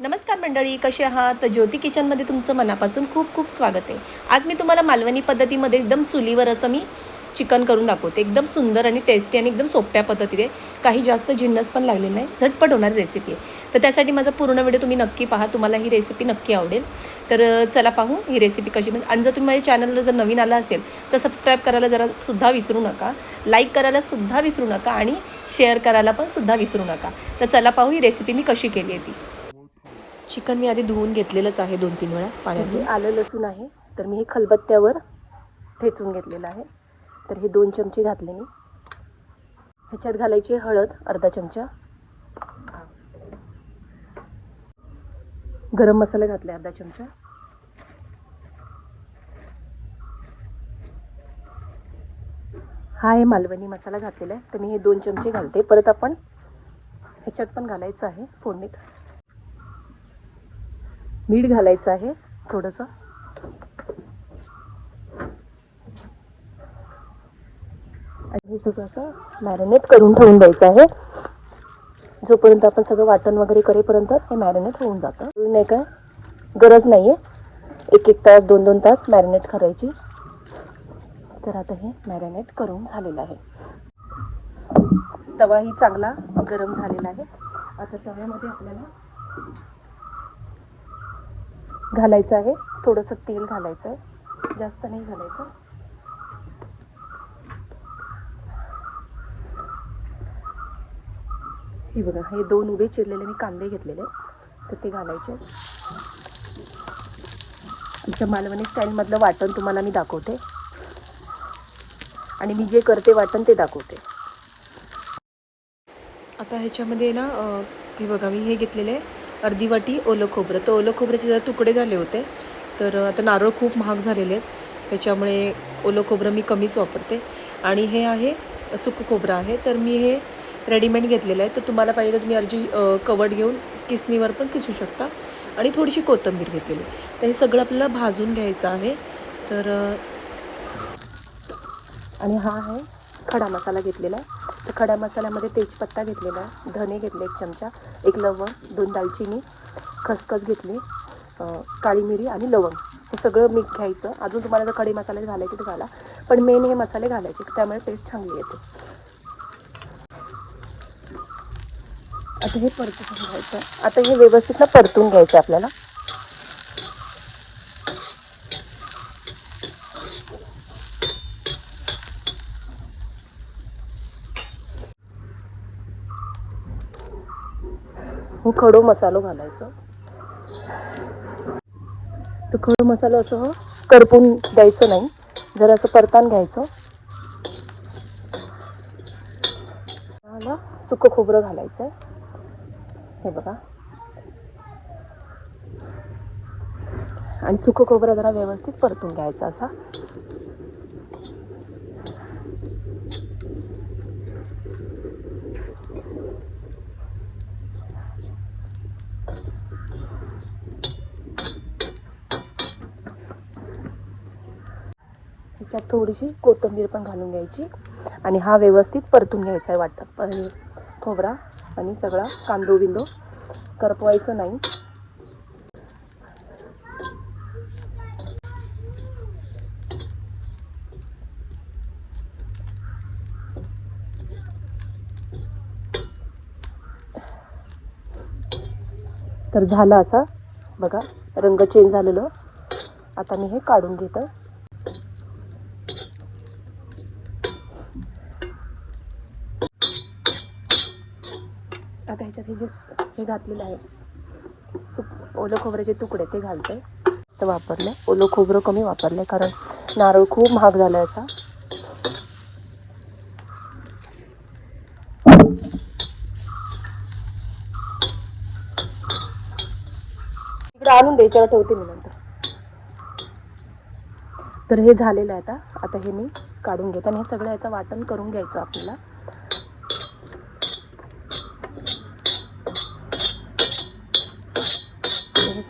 नमस्कार मंडळी कसे आहात? तर ज्योती किचनमध्ये तुमचं मनापासून खूप खूप स्वागत आहे. आज मी तुम्हाला मालवणी पद्धतीमध्ये एकदम चुलीवर असं मी चिकन करून दाखवते. एकदम सुंदर आणि टेस्टी आणि एकदम सोप्या पद्धतीने. काही जास्त जिन्नस पण लागले नाही. झटपट होणारी रेसिपी आहे. तर त्यासाठी माझा पूर्ण व्हिडिओ तुम्ही नक्की पहा. तुम्हाला ही रेसिपी नक्की आवडेल. तर चला पाहू ही रेसिपी कशी म्हणजे आणि जर तुम्ही माझ्या चॅनलला जर नवीन आला असेल तर सबस्क्राईब करायला जरा सुद्धा विसरू नका. लाईक करायला सुद्धा विसरू नका आणि शेअर करायला पण सुद्धा विसरू नका. तर चला पाहू ही रेसिपी मी कशी केली आहे ती. चिकन मी आधी धुवून घेतलेलंच आहे दोन तीन वेळा पाण्यात. आलं लसूण आहे. तर मी हे खलबत्त्यावर ठेचून घेतलेलं आहे. तर हे दोन चमचे घातले मी. ह्याच्यात घालायची हळद अर्धा चमचा. गरम मसाला घातला अर्धा चमचा. हा आहे मालवणी मसाला घातलेला आहे. तर मी हे दोन चमचे घालते. परत आपण ह्याच्यात पण घालायचं आहे फोडणीत. मीठ घालायचं आहे थोडंसं. आणि हे सगळं असं मॅरिनेट करून ठेवून द्यायचं आहे. जोपर्यंत आपण सगळं वाटण वगैरे करेपर्यंत हे मॅरिनेट होऊन जातं. नाही काय? गरज नाही आहे एक एक तास दोन दोन तास मॅरिनेट करायची. तर आता हे मॅरिनेट करून झालेलं आहे. तवाही चांगला गरम झालेला आहे. आता तव्यामध्ये आपल्याला घालायचं आहे. थोडंसं तेल घालायचं. आहे जास्त नाही घालायचं. हे बघा हे दोन उभे चिरलेले मी कांदे घेतलेले तर ते घालायचे. आमच्या मालवणी स्टाईलमधलं वाटण तुम्हाला मी दाखवते. आणि मी जे करते वाटण ते दाखवते. आता ह्याच्यामध्ये ना हे बघा मी हे घेतलेले. आहे अर्धी वाटी ओलं खोबरं. तर ओलं खोबऱ्याचे जरा तुकडे झाले होते. तर आता नारळ खूप महाग झालेले आहेत. त्याच्यामुळे ओलं खोबरं मी कमीच वापरते. आणि हे आहे सुकं खोबरं आहे. तर मी हे रेडीमेड घेतलेलं आहे. तर तुम्हाला पाहिजे तर तुम्ही अर्जी कवड घेऊन किसनीवर पण किसू शकता. आणि थोडीशी कोथिंबीर घेतलेली तर हे सगळं आपल्याला भाजून घ्यायचं आहे. तर आणि हा आहे खडा मसाला घेतलेला आहे. खड्या मसाल्यामध्ये तेजपत्ता घेतलेला आहे. धने घेतले एक चमचा एक लवंग दोन दालचिनी खसखस घेतली काळी मिरी आणि लवंग. हे सगळं मीठ घ्यायचं. अजून तुम्हाला जर खडे मसाले घालायचे तर घाला. पण मेन हे मसाले घालायचे त्यामुळे टेस्ट चांगली येते. आता हे परतून घ्यायचं. आता हे व्यवस्थित ना परतून घ्यायचं आपल्याला. खडो मसालो घालायचो. तो खडो मसालो असं हो करपून द्यायचं नाही. जर असं परतान घ्यायचं. मला सुकं खोबरं घालायचं आहे हे बघा. आणि सुकं खोबरं जरा व्यवस्थित परतून घ्यायचं असा. ह्याच्यात थोडीशी कोथिंबीर पण घालून घ्यायची आणि हा व्यवस्थित परतून घ्यायचा आहे वाटत. पनीर खोबरा आणि सगळा कांदो बिंदो करपवायचं नाही. तर झालं असा. बघा रंग चेंज झालेलं. आता मी हे काढून घेतं. हे जे हे घातलेलं आहे सुक ओलं खोबऱ्याचे तुकडे ते घालते. तर वापरले. ओलं खोबरं कमी वापरले कारण नारळ खूप महाग झाला याचा. इकडे आणून द्यायच्यावर ठेवते मी नंतर. तर हे झालेलं आहे आता. आता हे मी काढून घेते आणि हे सगळं याचं वाटण करून घ्यायचं आपल्याला.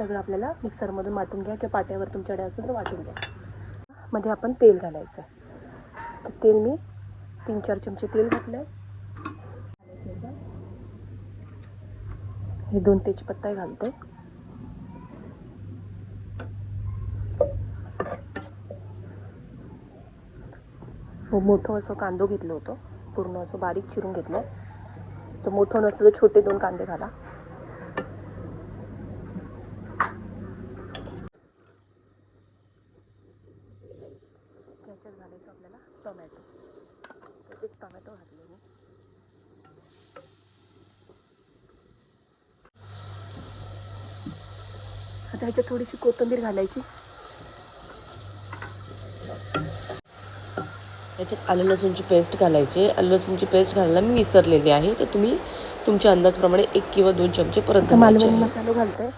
सगळं आपल्याला मिक्सरमधून वाटून घ्या किंवा पाट्यावर तुमच्याकडे असून तर वाटून घ्या. मध्ये आपण तेल घालायचं तर तेल मी तीन चार चमचे तेल घातलं आहे हे दोन तेजपत्ता घालते मोठं असं कांदो घेतलं होतं. पूर्ण असं बारीक चिरून घेतलं तर मोठं नसलं तर छोटे दोन कांदे घाला. आता ह्याच्यात थोडीशी कोथिंबीर घालायची. याच्यात आलं लसूणची पेस्ट घालायची. आलं लसूणची पेस्ट घालायला मी विसरलेली आहे. तर तुम्ही तुमच्या अंदाजप्रमाणे एक किंवा दोन चमचे परत घालायचे. मसाला घालते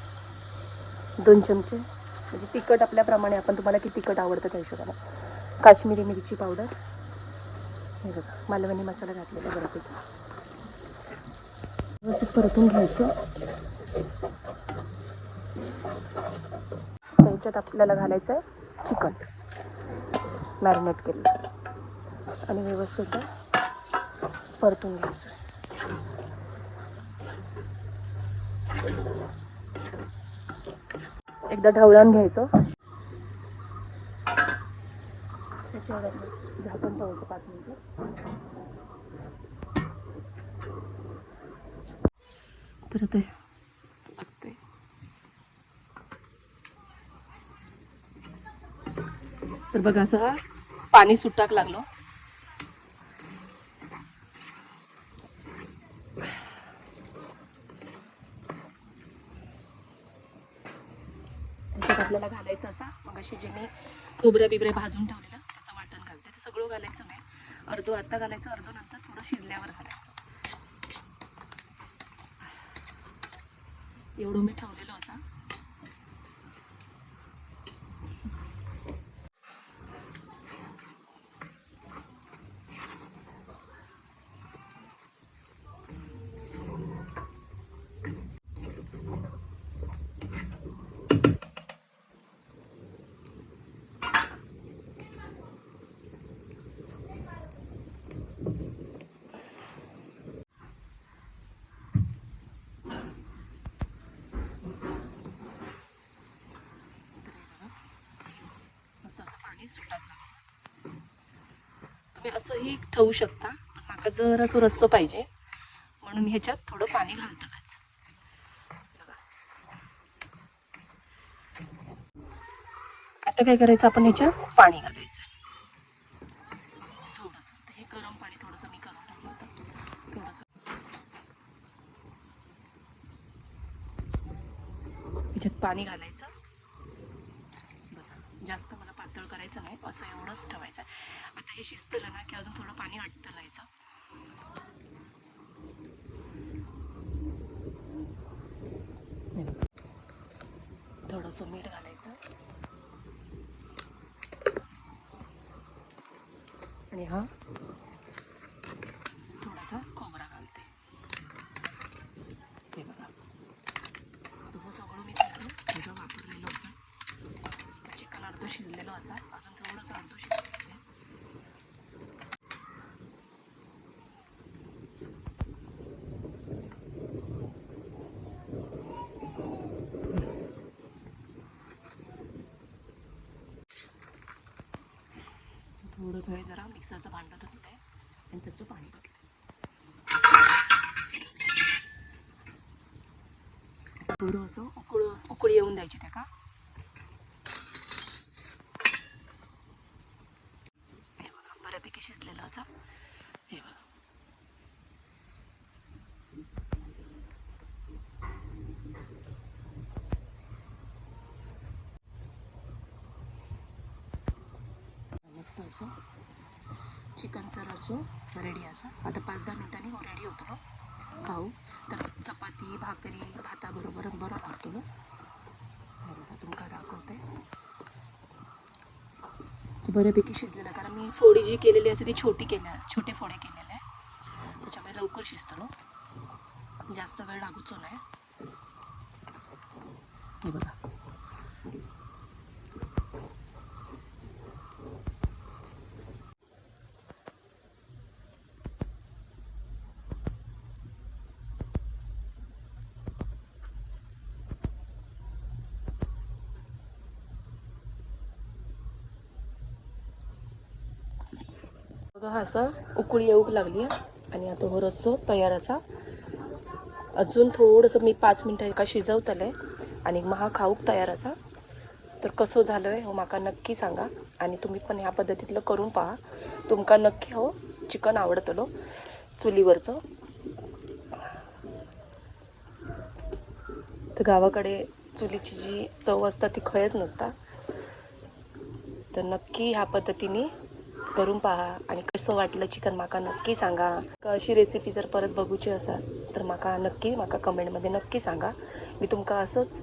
दोन चमचे. म्हणजे तिखट आपल्याप्रमाणे आपण तुम्हाला किती तिखट आवडतं त्या हिशोबाने. काश्मीरी मिरची पावडर. हे बघा मालवणी मसाला घातलेला बऱ्यापैकी व्यवस्थित परतून घ्यायचं. त्याच्यात आपल्याला घालायचं आहे चिकन. मॅरिनेट केलं आणि व्यवस्थित परतून घ्यायचं. एकदा ढवळण घ्यायचं. त्याच्यावर आपलं झाकण ठेवायचं पाच मिनिटं. तर ते तर बघा असं हा पाणी सुटाक लागलो. आपल्याला घालायचं असा मग अशी जे मी खोबऱ्या बिबऱ्या भाजून ठेवलेलं त्याचं वाटण घालते. ते सगळं घालायचं नाही अर्धो आत्ता घालायचं अर्धो नंतर थोडं शिजल्यावर घालायचं. एवढं मी ठेवलेलं होता असं तुम्ही असंही ठेवू शकता. पण माका जर असं रस्सो पाहिजे. म्हणून ह्याच्यात थोडं पाणी घालताच आता काय करायचं? आपण ह्याच्यात पाणी घालायचं. थोडंसं. हे गरम पाणी थोडंसं मी करून ठेवलं होतं. थोडंसं. ह्याच्यात पाणी घालायचं. बसा. जास्त मला असं एवढंच ठेवायचं आहे आता हे शिजतलं ना की अजून थोडं पाणी अटतं लायचं. थोडंसं मीठ घालायचं आणि हा थोडासा खोबरा घालते हे बघा तो सगळं मी त्याचं त्याचं वापरलेलं होतं चिकन अर्ध शिजलेलं असा अजून थोडंसं अर्ध शिजलेलं थोडंसं हे जरा मिक्सरचं भांडं धुतलं आणि त्याचं पाणी घातलं बरं असं उकळ उकळी येऊन द्यायची त्या का? हे बघा बऱ्यापैकी शिजलेलं असं. हे बघा. मस्त असं चिकनचा रसो रेडी असा. आता पाच दहा मिनटांनी हो रेडी होतो ना. खाऊ. तर चपाती भाकरी भाताबरोबर बरं लागतो ना. तुमका दाखवते. बऱ्यापैकी शिजलेला आहे. कारण मी फोडी जी केलेली असते ती छोटी केल्या छोटे फोडे केलेले आहे. त्याच्यामुळे लवकर शिजतो ना. जास्त वेळ लागूचो नाही. हे बघा. बघा असं उकळी येऊक लागली आणि आता हो रस्सो तयार असा. अजून थोडंसं मी पाच मिनटं एका शिजवतले आणि मग हा खाऊक तयार असा. तर कसं झालं आहे हो म्हाका नक्की सांगा. आणि तुम्ही पण ह्या पद्धतीतलं करून पहा. तुमका नक्की हो चिकन आवडतलो चुलीवरचं. तर गावाकडे चुलीची जी चव असता ती खयच नसता. तर नक्की ह्या पद्धतीने करून पहा आणि कसं वाटलं चिकन माका नक्की सांगा. अशी रेसिपी जर परत बघूची असा तर माका नक्की माका कमेंटमध्ये नक्की सांगा. मी तुमका असंच